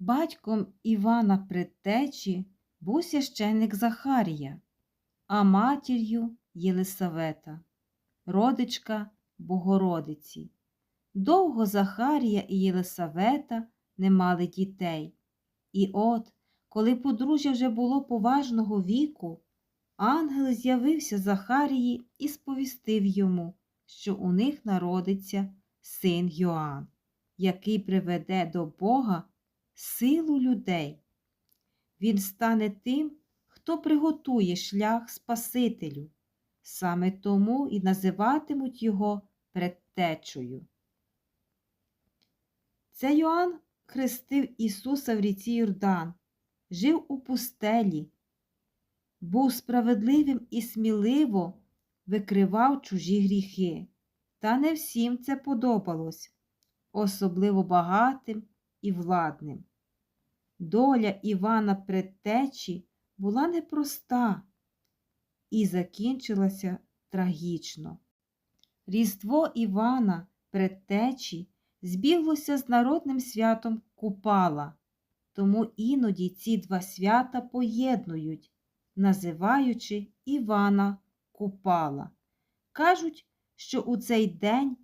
Батьком Івана Предтечі був священник Захарія, а матір'ю Єлисавета, родичка Богородиці. Довго Захарія і Єлисавета не мали дітей. І от, коли подружжя вже було поважного віку, ангел з'явився Захарії і сповістив йому, що у них народиться син Йоанн, який приведе до Бога силу людей. Він стане тим, хто приготує шлях Спасителю. Саме тому і називатимуть його предтечою. Це Йоанн хрестив Ісуса в ріці Йордан, жив у пустелі, був справедливим і сміливо викривав чужі гріхи. Та не всім це подобалось, особливо багатим і владним. Доля Івана Предтечі була непроста і закінчилася трагічно. Різдво Івана Предтечі збіглося з народним святом Купала, тому іноді ці два свята поєднують, називаючи Івана Купала. Кажуть, що у цей день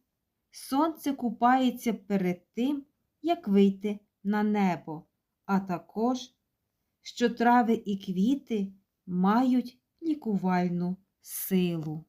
сонце купається перед тим, як вийти на небо, а також, що трави і квіти мають лікувальну силу.